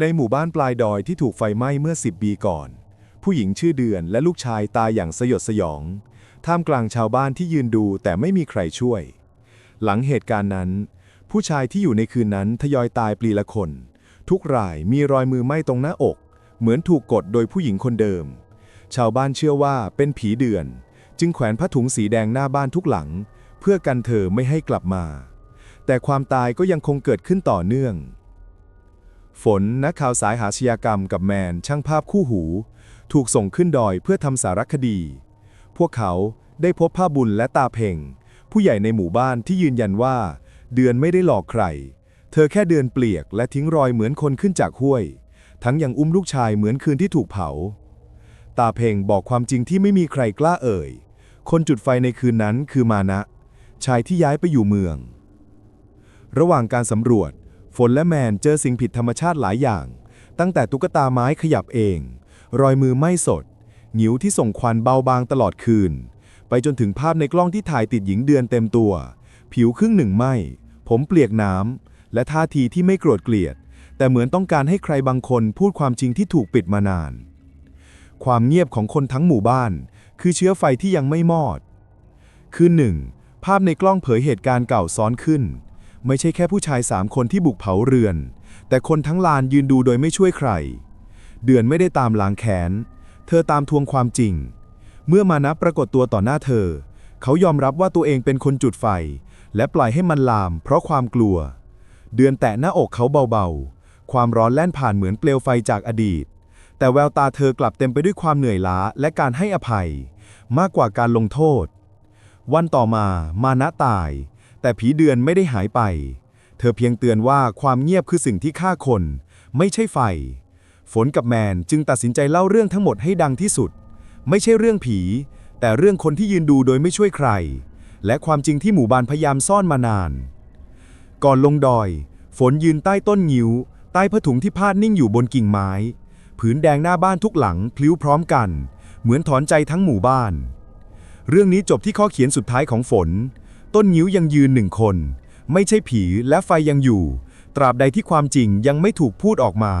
ในหมู่บ้านปลายดอยที่ถูกไฟไหม้เมื่อ 10 ปีก่อน ผู้หญิงชื่อเดือนและลูกชายตายอย่างสยดสยอง ท่ามกลางชาวบ้านที่ยืนดูแต่ไม่มีใครช่วย หลังเหตุการณ์นั้น ผู้ชายที่อยู่ในคืนนั้นทยอยตายปลีละคน ทุกรายมีรอยมือไหม้ตรงหน้าอก เหมือนถูกกดโดยผู้หญิงคนเดิม ชาวบ้านเชื่อว่าเป็นผีเดือน จึงแขวนผ้าถุงสีแดงหน้าบ้านทุกหลัง เพื่อกันเธอไม่ให้กลับมา แต่ความตายก็ยังคงเกิดขึ้นต่อเนื่อง ฝนนักข่าวสายหาชญากรรมกับแมนช่างภาพคู่หู ถูกส่งขึ้นดอยเพื่อทำสารคดี พวกเขาได้พบผ้าบุญและตาเพ่ง ผู้ใหญ่ในหมู่บ้านที่ยืนยันว่า เดือนไม่ได้หลอกใคร เธอแค่เดินเปลียกและทิ้งรอยเหมือนคนขึ้นจากห้วย ทั้งยังอุ้มลูกชายเหมือนคืนที่ถูกเผา ตาเพ่งบอกความจริงที่ไม่มีใครกล้าเอ่ย คนจุดไฟในคืนนั้นคือมานะ ชายที่ย้ายไปอยู่เมือง ระหว่างการสำรวจ ฝนและแมนเจอสิ่งผิดธรรมชาติหลายอย่าง ตั้งแต่ตุ๊กตาไม้ขยับเอง รอยมือไม้สดหิวที่ส่งควันเบาบางตลอดคืน ไปจนถึงภาพในกล้องที่ถ่ายติดหญิงเดือนเต็มตัว ผิวครึ่งหนึ่งไหมผมเปียกน้ำและท่าทีที่ไม่โกรธเกลียด แต่เหมือนต้องการให้ใครบางคนพูดความจริงที่ถูกปิดมานาน ความเงียบของคนทั้งหมู่บ้าน คือเชื้อไฟที่ยังไม่มอด คืนหนึ่งภาพในกล้องเผยเหตุการณ์เก่าซ้อนขึ้น ไม่ใช่แค่ผู้ชายสามคนที่บุกเผาเรือน แต่คนทั้งลานยืนดูโดยไม่ช่วยใคร เดือนไม่ได้ตามล้างแค้น เธอตามทวงความจริง เมื่อมานะปรากฏตัวต่อหน้าเธอ เขายอมรับว่าตัวเองเป็นคนจุดไฟ และปล่อยให้มันลาม เพราะความกลัว เดือนแตะหน้าอกเขาเบาๆ ความร้อนแล่นผ่านเหมือนเปลวไฟจากอดีต แต่แววตาเธอกลับเต็มไปด้วยความเหนื่อยล้าและการให้อภัย มากกว่าการลงโทษ วันต่อมามานะตาย แต่ผีเดือนไม่ได้หายไป เธอเพียงเตือนว่าความเงียบคือสิ่งที่ฆ่าคน ไม่ใช่ไฟ ฝนกับแมนจึงตัดสินใจเล่าเรื่องทั้งหมดให้ดังที่สุด ไม่ใช่เรื่องผี แต่เรื่องคนที่ยืนดูโดยไม่ช่วยใคร และความจริงที่หมู่บ้านพยายามซ่อนมานาน ก่อนลงดอย ฝนยืนใต้ต้นงิ้ว ใต้ผ้าถุงที่พาดนิ่งอยู่บนกิ่งไม้ ผืนแดงหน้าบ้านทุกหลังพลิ้วพร้อมกัน เหมือนถอนใจทั้งหมู่บ้าน เรื่องนี้จบที่ข้อเขียนสุดท้ายของฝน ต้นงิ้วยังยืนหนึ่งคน ไม่ใช่ผีและไฟยังอยู่ ตราบใดที่ความจริงยังไม่ถูกพูดออกมา